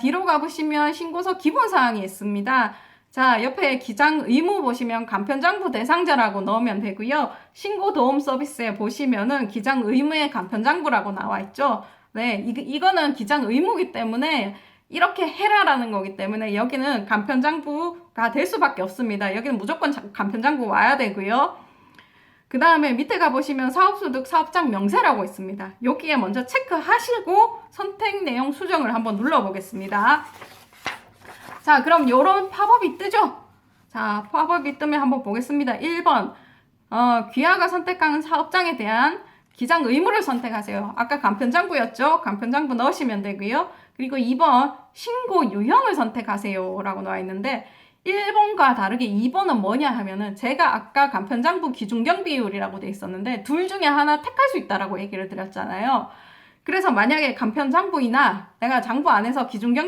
뒤로 가보시면 신고서 기본사항이 있습니다. 자, 옆에 기장 의무 보시면 간편장부 대상자라고 넣으면 되고요. 신고 도움 서비스에 보시면은 기장 의무의 간편장부라고 나와 있죠. 네, 이, 이거는 기장 의무기 때문에 이렇게 해라라는 거기 때문에 여기는 간편장부가 될 수밖에 없습니다. 여기는 무조건 자- 간편장부 와야 되고요. 그 다음에 밑에 가보시면 사업소득 사업장 명세라고 있습니다. 여기에 먼저 체크하시고 선택 내용 수정을 한번 눌러보겠습니다. 자, 그럼 요런 팝업이 뜨죠? 자, 팝업이 뜨면 한번 보겠습니다. 1번, 어, 귀하가 선택한 사업장에 대한 기장 의무를 선택하세요. 아까 간편장부였죠? 간편장부 넣으시면 되고요. 그리고 2번, 신고 유형을 선택하세요. 라고 나와 있는데, 1번과 다르게 2번은 뭐냐 하면은 제가 아까 간편장부 기준경 비율이라고 돼 있었는데 둘 중에 하나 택할 수 있다라고 얘기를 드렸잖아요. 그래서 만약에 간편장부이나 내가 장부 안에서 기준경